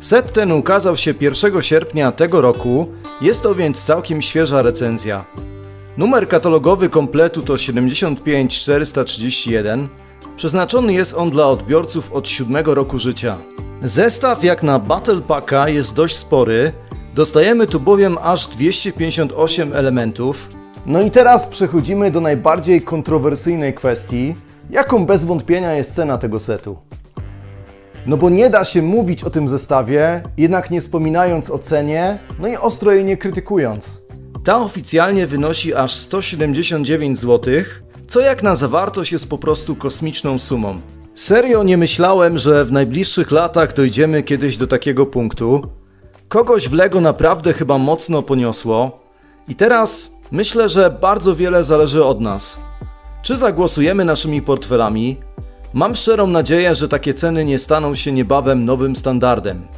Set ten ukazał się 1 sierpnia tego roku, jest to więc całkiem świeża recenzja. Numer katalogowy kompletu to 75431. Przeznaczony jest on dla odbiorców od 7 roku życia. Zestaw jak na Battle Packa jest dość spory, dostajemy tu bowiem aż 258 elementów. No i teraz przechodzimy do najbardziej kontrowersyjnej kwestii, jaką bez wątpienia jest cena tego setu. No bo nie da się mówić o tym zestawie, jednak nie wspominając o cenie, no i ostro jej nie krytykując. Ta oficjalnie wynosi aż 179 zł, co jak na zawartość jest po prostu kosmiczną sumą. Serio nie myślałem, że w najbliższych latach dojdziemy kiedyś do takiego punktu. Kogoś w Lego naprawdę chyba mocno poniosło. I teraz myślę, że bardzo wiele zależy od nas. Czy zagłosujemy naszymi portfelami? Mam szczerą nadzieję, że takie ceny nie staną się niebawem nowym standardem.